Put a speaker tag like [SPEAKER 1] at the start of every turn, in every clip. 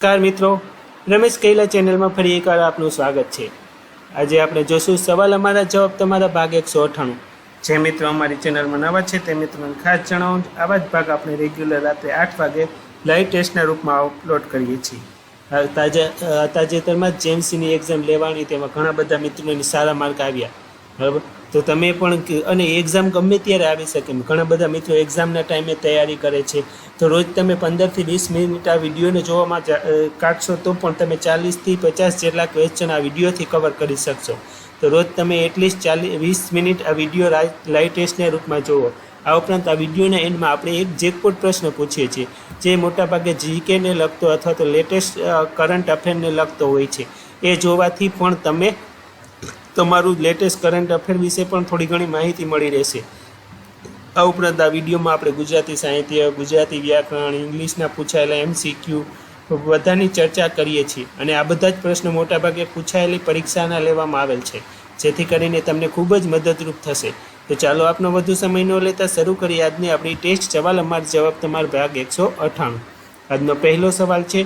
[SPEAKER 1] નમસ્કાર મિત્રો. રમેશ કૈલા ચેનલમાં ફરી એકવાર આપનું સ્વાગત છે. આજે આપણે જોશું સવાલ અમારા જવાબ તમારા ભાગ એકસો અઠાણું. જે મિત્રો અમારી ચેનલમાં નવા છે તે મિત્રોને ખાસ જણાવું. આવા જ ભાગ આપણે રેગ્યુલર રાત્રે આઠ વાગે લાઈવ ટેસ્ટના રૂપમાં અપલોડ કરીએ છીએ. તાજા તાજેતરમાં જેમસીની એક્ઝામ લેવાની, તેમાં ઘણા બધા મિત્રોની સારા માર્ક આવ્યા. બરાબર? તો તમે પણ અને એક્ઝામ ગમે ત્યારે આવી શકે. ઘણા બધા મિત્રો એક્ઝામના ટાઈમે તૈયારી કરે છે. તો રોજ તમે પંદરથી વીસ મિનિટ આ વિડીયોને જોવામાં કાઢશો તો પણ તમે ચાલીસથી પચાસ જેટલા ક્વેશ્ચન આ વિડીયોથી કવર કરી શકશો. તો રોજ તમે એટલીસ્ટ ચાલીસ વીસ મિનિટ આ વીડિયો લાઈવ ટેસ્ટના રૂપમાં જુઓ. આ ઉપરાંત આ વિડીયોના એન્ડમાં આપણે એક જેકપોટ પ્રશ્ન પૂછીએ છીએ, જે મોટાભાગે જીકેને લગતો અથવા તો લેટેસ્ટ કરંટ અફેરને લગતો હોય છે. એ જોવાથી પણ તમે તમારું લેટેસ્ટ કરંટ અફેર વિશે પણ થોડી ઘણી માહિતી મળી રહેશે. આ ઉપરાંત આ વિડીયોમાં આપણે ગુજરાતી સાહિત્ય, ગુજરાતી વ્યાકરણ, ઇંગ્લિશના પૂછાયેલા એમસીક્યુ બધાની ચર્ચા કરીએ છીએ અને આ બધા જ પ્રશ્નો મોટાભાગે પૂછાયેલી પરીક્ષાના લેવામાં આવેલ છે. જેથી કરીને તમને ખૂબ જ મદદરૂપ થશે. તો ચાલો આપનો વધુ સમય ન લેતા શરૂ કરીએ આજની આપણી ટેસ્ટ સવાલ અમાર જવાબ તમારો ભાગ એકસો અઠ્ઠાણું. આજનો પહેલો સવાલ છે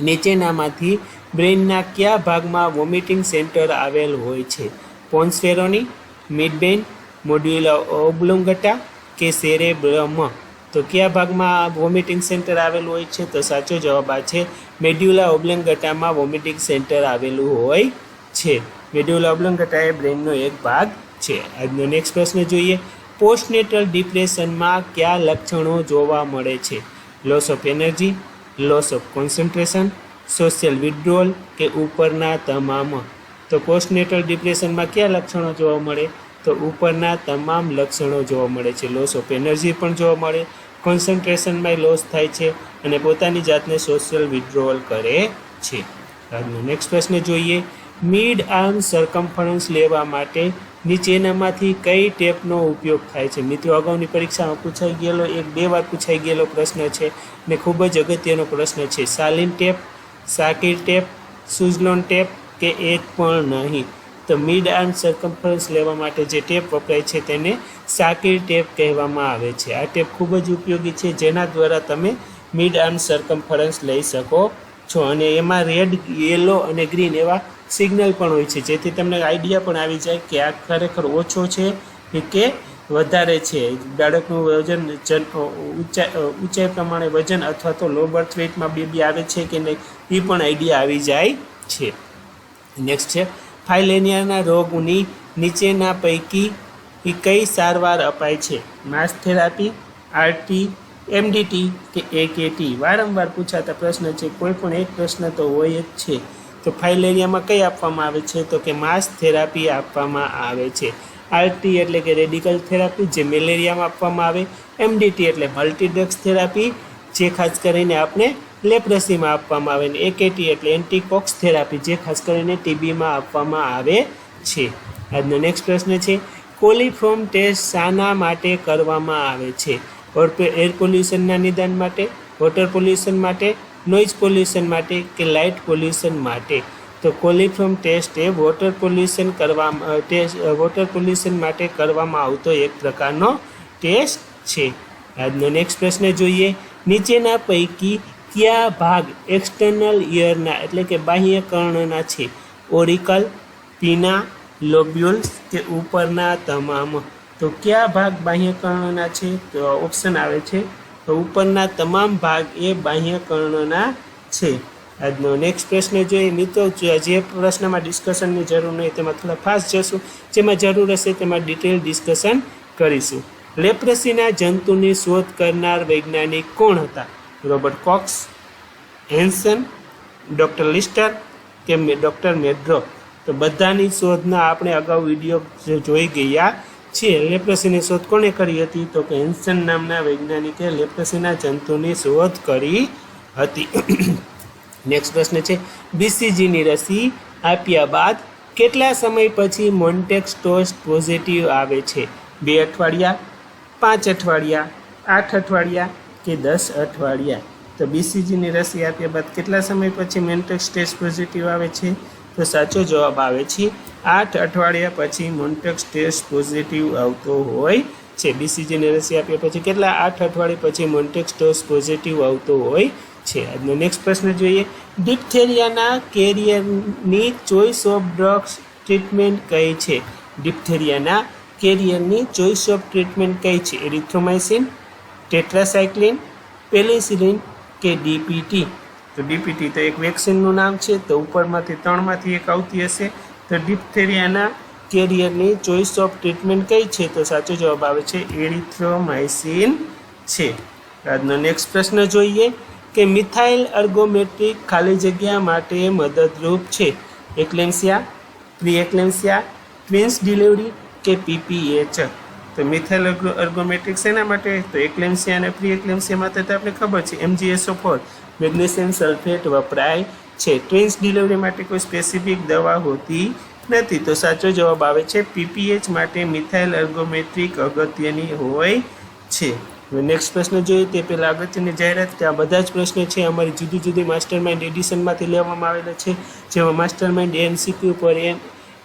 [SPEAKER 1] નીચેનામાંથી બ્રેઇનના કયા ભાગમાં વોમિટિંગ સેન્ટર આવેલ હોય છે? પોન્સફેરોની મિડબેન, મોડ્યુલા ઓબ્લોંગટા કે સેરેબ્રમ તો કયા ભાગમાં વોમિટિંગ સેન્ટર આવેલું હોય છે? તો સાચો જવાબ આ છે, મેડ્યુલા ઓબ્લોંગટામાં વોમિટિંગ સેન્ટર આવેલું હોય છે. મેડ્યુલા ઓબ્લોંગટા એ બ્રેઇનનો એક ભાગ છે. આજનો નેક્સ્ટ પ્રશ્ન જોઈએ, પોસ્ટનેટલ ડિપ્રેશનમાં કયા લક્ષણો જોવા મળે છે? Loss of energy loss of concentration social withdrawal કે ઉપરના તમામ તો પોસ્ટનેટલ ડિપ્રેશનમાં કયા લક્ષણો જોવા મળે? તો ઉપરના તમામ લક્ષણો જોવા મળે છે. લોસ ઓફ એનર્જી પણ જોવા મળે. કોન્સન્ટ્રેશનમાં લોસ થાય છે અને પોતાની જાતને સોશિયલ વિડ્રોવલ કરે છે. આજનો નેક્સ્ટ પ્રશ્ન જોઈએ. મિડ આર્મ સરકમ્ફરન્સ લેવા માટે નીચેનામાંથી કઈ ટેપનો ઉપયોગ થાય છે? મિત્રો, અગાઉની પરીક્ષામાં પૂછાઈ ગયેલો એક, બે વાર પૂછાઈ ગયેલો પ્રશ્ન છે ને ખૂબ જ અગત્યનો પ્રશ્ન છે. સાલિન ટેપ, સાકીર ટેપ, સુઝલોન ટેપ કે એક પણ નહીં? તો મિડ આર્મ સરકમ્ફરન્સ લેવા માટે જે ટેપ વપરાય છે તેને સાકીર ટેપ કહેવામાં આવે છે. આ ટેપ ખૂબ જ ઉપયોગી છે, જેના દ્વારા તમે મિડ આર્મ સરકમ્ફરન્સ લઈ શકો છો. અને એમાં રેડ, યેલો અને ગ્રીન એવા સિગ્નલ પણ હોય છે. જેથી તમને આઈડિયા પણ આવી જાય કે આ ખરેખર ઓછો છે કે વધારે છે. બાળકનું વજન જન ઊંચાઈ ઊંચાઈ પ્રમાણે વજન અથવા તો લો બર્થ વેટમાં બેબી આવે છે કે નહીં, એ પણ આઈડિયા આવી જાય છે. નેક્સ્ટ છે. ફાઇલેનિયાના રોગની નીચેના પૈકી એ કઈ સારવાર અપાય છે? માસ થેરાપી, આરટી, એમડીટી કે એકેટી? વારંવાર પૂછાતા પ્રશ્ન છે. કોઈ પણ એક પ્રશ્ન તો હોય જ છે. તો ફાઇલેરિયામાં કઈ આપવામાં આવે છે? તો કે માસ થેરાપી આપવામાં આવે છે. આરટી એટલે કે રેડિકલ થેરાપી જે મેલેરિયામાં આપવામાં આવે. એમડીટી એટલે મલ્ટીડ્રગ્સ થેરાપી જે ખાસ કરીને આપણે લેપ્રસીમાં આપવામાં આવે ને એકેટી એટલે એન્ટીકોક્સ થેરાપી જે ખાસ કરીને ટીબીમાં આપવામાં આવે છે. આજનો નેક્સ્ટ પ્રશ્ન છે કોલિફોર્મ ટેસ્ટ શાના માટે કરવામાં આવે છે? એર પોલ્યુશનના નિદાન માટે વોટર પોલ્યુશન માટે નોઇઝ પોલ્યુશન માટે કે લાઇટ પોલ્યુશન માટે? તો કોલિફોર્મ ટેસ્ટ એ વોટર પોલ્યુશન કરવામાં ટેસ્ટ વોટર પોલ્યુશન માટે કરવામાં આવતો એક પ્રકારનો ટેસ્ટ છે. આજનો નેક્સ્ટ પ્રશ્ન જોઈએ. નીચેના પૈકી કયા ભાગ એક્સટર્નલ ઇયરના એટલે કે બાહ્ય કર્ણના છે? ઓરિકલ પીના લોબ્યુલ્સ કે ઉપરના તમામ? તો કયા ભાગ બાહ્ય કર્ણના છે? તો ઓપ્શન આવે છે ઉપરના તમામ ભાગ એ બાહ્ય કર્ણના છે. આજનો નેક્સ્ટ પ્રશ્ન જોઈએ મિત્રો, જે પ્રશ્નમાં ડિસ્કશનની જરૂર નહીં, તેમાં થોડા ફાસ્ટ જશું. જેમાં જરૂર હશે તેમાં ડિટેલ ડિસ્કશન કરીશું. લેપ્રસીના જંતુની શોધ કરનાર વૈજ્ઞાનિક કોણ હતા? Robert Cox, Hansen, doctor Lister કે ડૉક્ટર મેડ્રો તો બધાની શોધના આપણે અગાઉ વીડિયો જોઈ ગયા છીએ લેપ્રસીની શોધ કોણે કરી હતી? તો કે હેન્સન નામના વૈજ્ઞાનિકે લેપ્રસીના જંતુની શોધ કરી હતી. નેક્સ્ટ પ્રશ્ન છે. બીસીજીની રસી આપ્યા બાદ કેટલા સમય પછી મોન્ટેક્સટોસ પોઝિટિવ આવે છે? બે અઠવાડિયા, પાંચ અઠવાડિયા, આઠ અઠવાડિયા કે દસ અઠવાડિયા? તો બીસીજીની રસી આપ્યા બાદ કેટલા સમય પછી મેન્ટેક્સ ટેસ્ટ પોઝિટિવ આવે છે? તો સાચો જવાબ આવે છે, આઠ અઠવાડિયા પછી મોન્ટેક્સ ટેસ્ટ પોઝિટિવ આવતો હોય છે. બીસીજીની રસી આપ્યા પછી કેટલા? આઠ અઠવાડિયા પછી મોન્ટેક્સ ટેસ્ટ પોઝિટિવ આવતો હોય છે. આજનો નેક્સ્ટ પ્રશ્ન જોઈએ. ડિપ્થેરિયાના કેરિયરની ચોઈસ ઓફ ડ્રગ્સ ટ્રીટમેન્ટ કઈ છે? ડિપ્થેરિયાના કેરિયરની ચોઈસ ઓફ ટ્રીટમેન્ટ કઈ છે? એરિથ્રોમાઇસિન, ટેટ્રાસાયક્લિન, પેલિસિલિન કે ડીપીટી તો ડીપીટી તો એક વેક્સિનનું નામ છે, તો ઉપરમાંથી ત્રણમાંથી એક આવતી હશે. તો ડિપ્થેરિયાના કેરિયરની ચોઇસ ઓફ ટ્રીટમેન્ટ કઈ છે? તો સાચો જવાબ આવે છે એરિથ્રોમાઇસિન છે. આજનો નેક્સ્ટ પ્રશ્ન જોઈએ કે મિથાઇલ અર્ગોમેટ્રિક ખાલી જગ્યા માટે મદદરૂપ છે. એકલેન્સિયા, પ્રિએક્લેન્સિયા, ટ્વિન્સ ડિલિવરી કે પીપીએચ? તો મિથાઇલ અર્ગોમેટ્રિક શેના માટે? તો એકલેન્સિયા અને પ્રી એક્લેન્સિયા માટે તો આપણે ખબર છે એમજીએસઓ ફોર. મેગ્નેશિયમ સલ્ફેટ વપરાય છે. ટ્વિન્સ ડિલિવરી માટે કોઈ સ્પેસિફિક દવા હોતી નથી. તો સાચો જવાબ આવે છે પીપીએચ માટે મિથાઇલ અર્ગોમેટ્રિક અગત્યની હોય છે. નેક્સ્ટ પ્રશ્ન જોઈએ તે પહેલાં અગત્યની જાહેરાત કે આ બધા જ પ્રશ્નો છે અમારી જુદી જુદી માસ્ટર માઇન્ડ એડિશનમાંથી લેવામાં આવેલા છે. જેમાં માસ્ટર માઇન્ડ એમસીક્યુ પર એન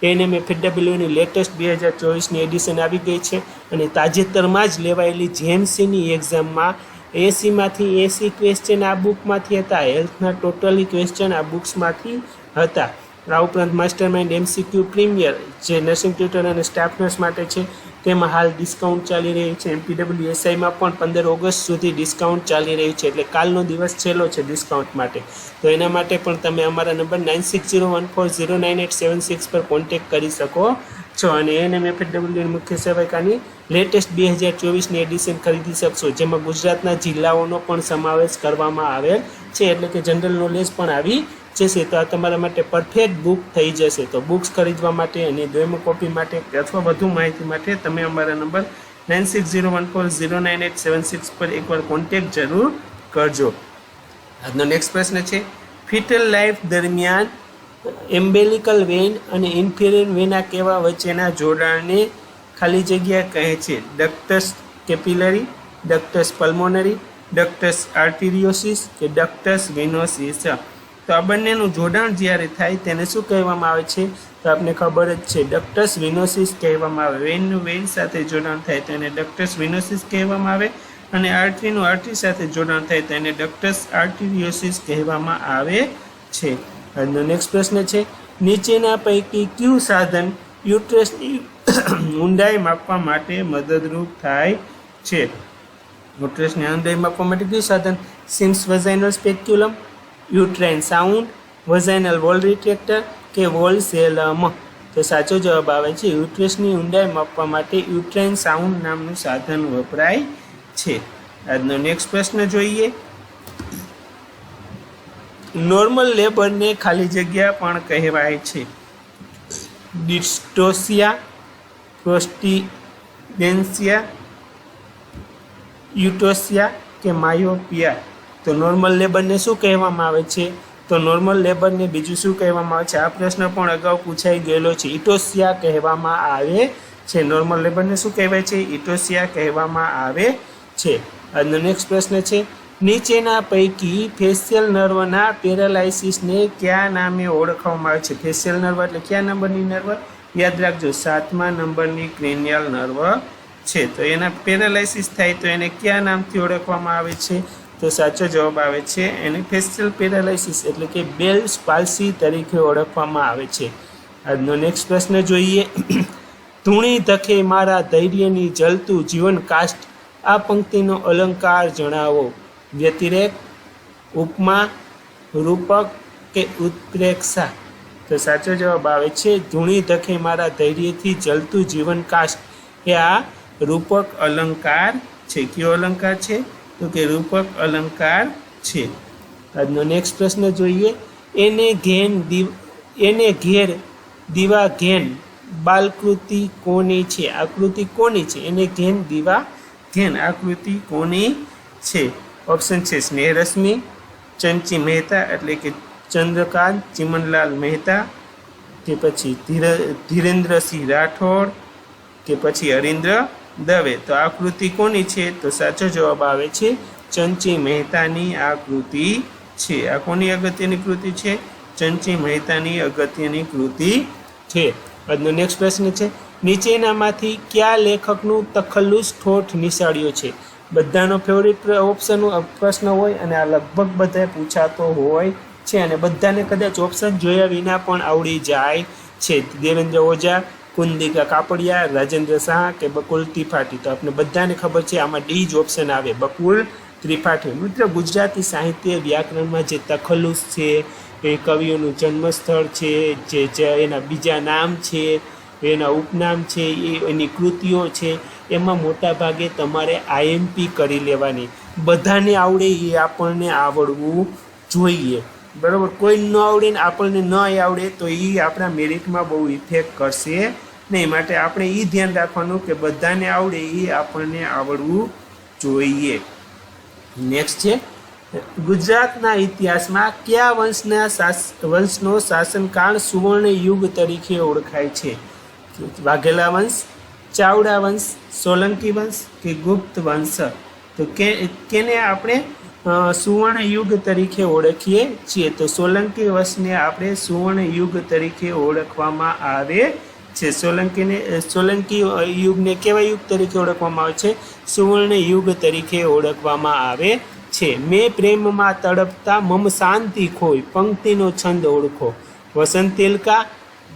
[SPEAKER 1] એનએમએ ફેડબ્લ્યુની લેટેસ્ટ બે હજાર ચોવીસની એડિશન આવી ગઈ છે. અને તાજેતરમાં જ લેવાયેલી જેએમસીની એક્ઝામમાં એસીમાંથી એસી ક્વેશ્ચન આ બુકમાંથી હતા. હેલ્થના ટોટલી ક્વેશ્ચન આ બુક્સમાંથી હતા. આ ઉપરાંત માસ્ટર માઇન્ડ એમસીક્યુ પ્રીમિયર જે નર્સિંગ ટ્યુટર અને સ્ટાફ નર્સ માટે છે, તેમાં હાલ ડિસ્કાઉન્ટ ચાલી રહ્યું છે. એમપીડબ્લ્યુ એસઆઈમાં પણ પંદર ઓગસ્ટ સુધી ડિસ્કાઉન્ટ ચાલી રહ્યું છે. એટલે કાલનો દિવસ છેલ્લો છે ડિસ્કાઉન્ટ માટે. તો એના માટે પણ તમે અમારા number nine six zero one four zero nine eight seven six પર કોન્ટેક્ટ કરી શકો. છો અને એનએમ એફએડબ્લ્યુની મુખ્ય સેવકાની લેટેસ્ટ બે હજાર ચોવીસની એડિશન ખરીદી શકશો. જેમાં ગુજરાતના જિલ્લાઓનો પણ સમાવેશ કરવામાં આવેલ છે. એટલે કે જનરલ નોલેજ પણ આવી જશે. તો આ તમારા માટે પરફેક્ટ બુક થઈ જશે. તો બુક્સ ખરીદવા માટે અને ડેમો કોપી માટે અથવા વધુ માહિતી માટે તમે અમારા number nine six zero one four zero nine eight seven six પર એકવાર કોન્ટેક્ટ જરૂર કરજો. આજનો નેક્સ્ટ પ્રશ્ન છે ફિટલ લાઈફ દરમિયાન એમ્બેલિકલ વેન અને ઇન્ફેરિયર વેના કહેવા વચ્ચેના જોડાણને ખાલી જગ્યા કહે છે? ડક્ટસ કેપિલરી ડક્ટસ પલ્મોનરી ડક્ટસ આર્ટિરિયોસિસ કે ડક્ટસ વિનોસિસ? તો આ બંનેનું જોડાણ જ્યારે થાય તેને શું કહેવામાં આવે છે? તો આપને ખબર જ છે ડક્ટસ વિનોસિસ કહેવામાં આવે. વેનનું વેન સાથે જોડાણ થાય તો એને ડક્ટસ વિનોસિસ કહેવામાં આવે અને આર્ટરીનું આર્ટરી સાથે જોડાણ થાય તો એને ડક્ટસ આર્ટિરિયોસિસ કહેવામાં આવે છે. આજનો નેક્સ્ટ પ્રશ્ન છે, નીચેના પૈકી કયું સાધન યુટ્રેસની ઊંડાઈ માપવા માટે મદદરૂપ થાય છે? યુટ્રેસની ઊંડાઈ માપવા માટે કયું સાધન? Sims vaginal speculum uterine sound vaginal wall retractor કે વોલ સેલમ તો સાચો જવાબ આવે છે, યુટ્રેસની ઊંડાઈ માપવા માટે યુટ્રેન સાઉન્ડ નામનું સાધન વપરાય છે. આજનો નેક્સ્ટ પ્રશ્ન જોઈએ. નોર્મલ લેબરને ખાલી જગ્યા પણ કહેવાય છે. ડિસ્ટોસિયા પ્રોસ્ટિડેન્સિયા યુટોસિયા કે માયોપિયા તો નોર્મલ લેબરને શું કહેવામાં આવે છે? તો નોર્મલ લેબરને બીજું શું કહેવામાં આવે છે? આ પ્રશ્ન પણ અગાઉ પૂછાઈ ગયેલો છે. ઇટોસિયા કહેવામાં આવે છે. નોર્મલ લેબરને શું કહેવાય છે? ઇટોસિયા કહેવામાં આવે છે. આજનો નેક્સ્ટ પ્રશ્ન છે નીચેના પૈકી ફેશિયલ નર્વના પેરાલાઇસિસને કયા નામે ઓળખવામાં આવે છે? ફેશિયલ નર્વ એટલે કયા નંબરની નર્વ યાદ રાખજો, સાતમા નંબરની ક્રેનિયલ નર્વ છે. તો એના પેરાલાઇસિસ થાય તો એને કયા નામથી ઓળખવામાં આવે છે? તો સાચો જવાબ આવે છે એને ફેશિયલ પેરાલાઇસિસ એટલે કે બેલ્સ પાલ્સી તરીકે ઓળખવામાં આવે છે. આજનો નેક્સ્ટ પ્રશ્ન જોઈએ. ધૂણી ધકે મારા ધૈર્યની જલતું જીવન કાસ્ટ આ પંક્તિનો અલંકાર જણાવો. વ્યતિરેક, ઉપમા, રૂપક કે ઉત્પ્રેક્ષા? તો સાચો જવાબ આવે છે, ધૂણી ધખે મારા ધૈર્યથી જલતું જીવન કાષ્ટ. એ આ રૂપક અલંકાર છે. કયો અલંકાર છે? તો કે રૂપક અલંકાર છે. આજનો નેક્સ્ટ પ્રશ્ન જોઈએ. એને ઘેન એને ઘેર દીવા ઘેન બાલકૃતિ કોની છે? આકૃતિ કોની છે? એને ઘેન દીવા ઘેન. આકૃતિ કોની છે? ઓપ્શન છે સ્નેહરશ્મિ, ચંચી મહેતા એટલે કે ચંદ્રકાંત, ચિમનલાલ મહેતા, કે પછી ધીર, ધીરેન્દ્રસિંહ રાઠોડ, કે પછી હરિન્દ્ર દવે. તો આ કૃતિ કોની છે? તો સાચો જવાબ આવે છે ચંચી મહેતાની આ કૃતિ છે. આ કોની અગત્યની કૃતિ છે? ચંચી મહેતાની અગત્યની કૃતિ છે. આજનો નેક્સ્ટ પ્રશ્ન છે, નીચેનામાંથી કયા લેખકનું તખલ્લુસ ઠોઠ નિશાળ્યો છે? બધાનો ફેવરિટ ઓપ્શન પ્રશ્ન હોય અને આ લગભગ બધાએ પૂછાતો હોય છે અને બધાને કદાચ ઓપ્શન જોયા વિના પણ આવડી જાય છે. દેવેન્દ્ર ઓઝા, કુંદિકા કાપડિયા, રાજેન્દ્ર શાહ કે બકુલ ત્રિપાઠી? તો આપણે બધાને ખબર છે આમાં ડી જ ઓપ્શન આવે. બકુલ ત્રિપાઠી. મિત્ર, ગુજરાતી સાહિત્ય વ્યાકરણમાં જે તખલ્લુસ છે, એ કવિઓનું જન્મસ્થળ છે જે એના બીજા નામ છે, એના ઉપનામ છે, એ એની કૃતિઓ છે એમાં મોટા ભાગે તમારે આઈએમપી કરી લેવાની. બધાને આવડે એ આપણને આવડવું જોઈએ. બરાબર? કોઈ ન આવડે ને આપણને ન આવડે તો એ આપણા મેરિટમાં બહુ ઇફેક્ટ કરશે નહીં માટે આપણે એ ધ્યાન રાખવાનું કે બધાને આવડે એ આપણને આવડવું જોઈએ. નેક્સ્ટ છે. ગુજરાતના ઇતિહાસમાં કયા વંશના વંશનો શાસનકાળ સુવર્ણ યુગ તરીકે ઓળખાય છે? વાઘેલા વંશ ચાવડા વંશ, સોલંકી વંશ કે ગુપ્ત વંશ? તો કે કેને આપણે સુવર્ણ યુગ તરીકે ઓળખીએ છીએ. તો સોલંકી વંશને આપણે સુવર્ણ યુગ તરીકે ઓળખવામાં આવે છે. સોલંકીને સોલંકી યુગને કેવા યુગ તરીકે ઓળખવામાં આવે છે? સુવર્ણ યુગ તરીકે ઓળખવામાં આવે છે. મેં પ્રેમમાં તડપતા મમ શાંતિ ખોય, પંક્તિનો છંદ ઓળખો. વસંત તિલકા,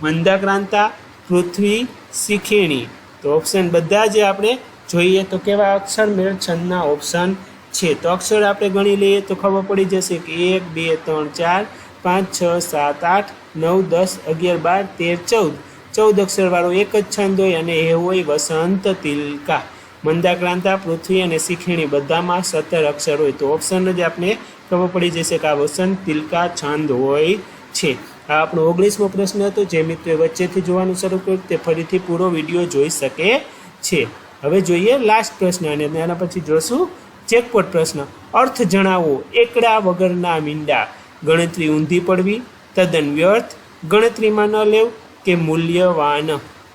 [SPEAKER 1] મંદાક્રાંતા, પૃથ્વી શિખેણી. તો ઓપ્શન બધા જે આપણે જોઈએ તો કેવા અક્ષર મેળ છંદના ઓપ્શન છે. તો અક્ષર આપણે ગણી લઈએ તો ખબર પડી જશે કે એક, બે, ત્રણ, ચાર, પાંચ, છ, સાત, આઠ, નવ, દસ, અગિયાર, બાર, તેર, ચૌદ. ચૌદ અક્ષરવાળો એક જ છંદ હોય અને એ હોય વસંત, તિલકા. મંદાક્રાંતા, પૃથ્વી અને શિખીણી બધામાં સત્તર અક્ષર હોય. તો ઓપ્શન જ આપણે ખબર પડી જશે કે આ વસંત, તિલકા, છંદ હોય છે. આ આપણો ઓગણીસમો પ્રશ્ન હતો. જે મિત્રોએ વચ્ચેથી જોવાનું શરૂ કર્યું તે ફરીથી પૂરો વીડિયો જોઈ શકે છે. હવે જોઈએ લાસ્ટ પ્રશ્ન અને એના પછી જોશું ચેકપોટ પ્રશ્ન. અર્થ જણાવો. એકડા વગરના મીંડા. ગણતરી ઊંધી પડવી, તદ્દન વ્યર્થ, ગણતરીમાં ન લેવ કે મૂલ્યવાન?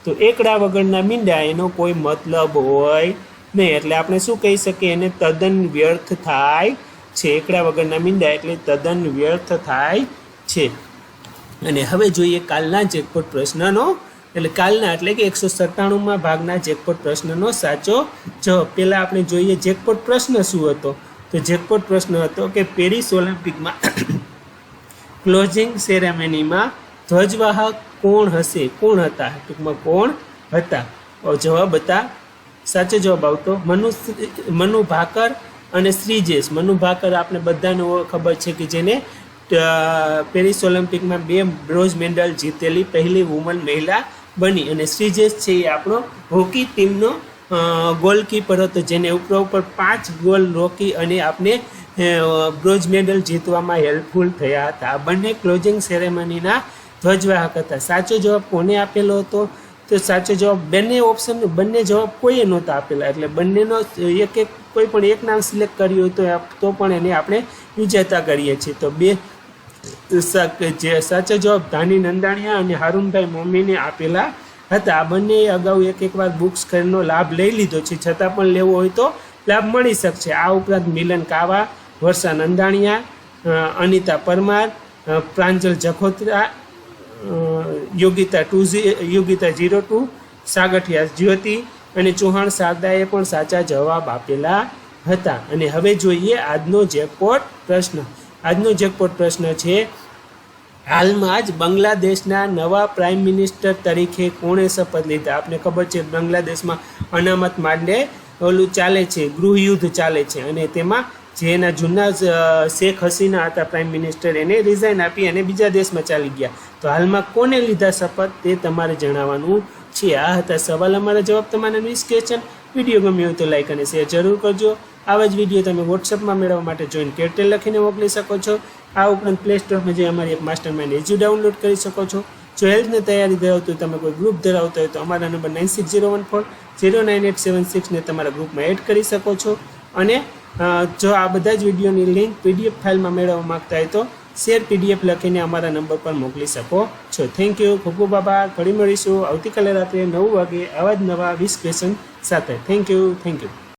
[SPEAKER 1] તો એકડા વગરના મીંડા એનો કોઈ મતલબ હોય નહીં. એટલે આપણે શું કહી શકીએ? એને તદ્દન વ્યર્થ થાય છે. એકડા વગરના મીંડા એટલે તદ્દન વ્યર્થ થાય છે. અને હવે જોઈએ કાલના જેકપોટ પ્રશ્નનો. એટલે કાલના એટલે કે એકસો સત્તાણુંમાં ભાગના જેકપોટ પ્રશ્નનો સાચો જવાબ. પહેલાં આપણે જોઈએ જેકપોટ પ્રશ્ન શું હતો? તો જેકપોટ પ્રશ્ન હતો કે પેરિસ ઓલિમ્પિકમાં ક્લોઝિંગ સેરેમનીમાં ધ્વજવાહક કોણ હશે? કોણ હતા? ટૂંકમાં કોણ હતા? જવાબ હતા. સાચો જવાબ આવતો. મનુ મનુ ભાકર અને શ્રીજેશ. મનુ ભાકર આપણે બધાને ખબર છે કે જેને પેરિસ ઓલિમ્પિકમાં બે બ્રોન્ઝ મેડલ જીતેલી પહેલી વુમન મહિલા બની અને શ્રીજેશ છે એ આપણો હોકી ટીમનો ગોલકીપર હતો જેને ઉપર ઉપર પાંચ ગોલ રોકી અને આપણે બ્રોન્ઝ મેડલ જીતવામાં હેલ્પફુલ થયા હતા. આ બંને ક્લોઝિંગ સેરેમનીના ધ્વજવાહક હતા. સાચો જવાબ કોને આપેલો હતો? તો સાચો જવાબ બંને ઓપ્શન બંને જવાબ કોઈએ નહોતા આપેલા. એટલે બંનેનો એક એક, કોઈ પણ એક નામ સિલેક્ટ કર્યું તો તો પણ એને આપણે વિજેતા કરીએ છીએ. તો બે સા- જે સાચો જવાબ ધાની નંદાણીયા અને હારૂનભાઈ મમ્મીને આપેલા હતા. આ બંને અગાઉ એક એક વાર બુક્સ ખરીદનો લાભ લઈ લીધો છે. છતાં પણ લેવો હોય તો લાભ મળી શકશે. આ ઉપરાંત Milan Kava, Varsha Nandaniya Anita Parmar Pranjal Jakhotra Yogita two Yogita zero two, Sagathiya Jyoti અને ચૌહાણ શારદાએ પણ સાચા જવાબ આપેલા હતા. અને હવે જોઈએ આજનો જેકપોટ પ્રશ્ન. આજનો જેકપોટ પ્રશ્ન છે, હાલમાં જ બાંગ્લાદેશના નવા પ્રાઇમ મિનિસ્ટર તરીકે કોણે શપથ લીધા? આપને ખબર છે, બાંગ્લાદેશમાં અનામત માંડે ઓલું ચાલે છે ગૃહયુદ્ધ ચાલે છે અને તેમાં જે એના જૂના શેખ હસીના હતા પ્રાઇમ મિનિસ્ટર એને રિઝાઇન આપી અને બીજા દેશમાં ચાલી ગયા. તો હાલમાં કોને લીધા શપથ તે તમારે જણાવવાનું છે. આ હતા સવાલ. અમારા જવાબ તમારા વીસ ક્વેશ્ચન વીડિયો ગમ્યો હોય તો લાઈક અને શેર જરૂર કરજો. આવા જ વીડિયો તમે વોટ્સઅપમાં મેળવવા માટે જોઈન કેરટેલ લખીને મોકલી શકો છો. આ ઉપરાંત પ્લે સ્ટોરમાં જે અમારી એક માસ્ટર માઇન્ડ એજ્યુ ડાઉનલોડ કરી શકો છો. જો હેલ્થની તૈયારી ધરાવતું તમે કોઈ ગ્રુપ ધરાવતા હોય તો અમારા number nine six zero one four zero nine eight seven સિક્સને તમારા ગ્રુપમાં એડ કરી શકો છો. અને જો આ બધા જ વિડીયોની લિંક પીડીએફ ફાઇલમાં મેળવવા માગતા હોય તો શેર પીડીએફ લખીને અમારા નંબર પર મોકલી શકો છો. થેન્ક યુ ખૂબ ખૂબ આભાર. ફરી મળીશું આવતીકાલે રાત્રે નવ વાગે આવા જ નવા વીસ ક્વેશ્ચન સાથે. Thank you thank you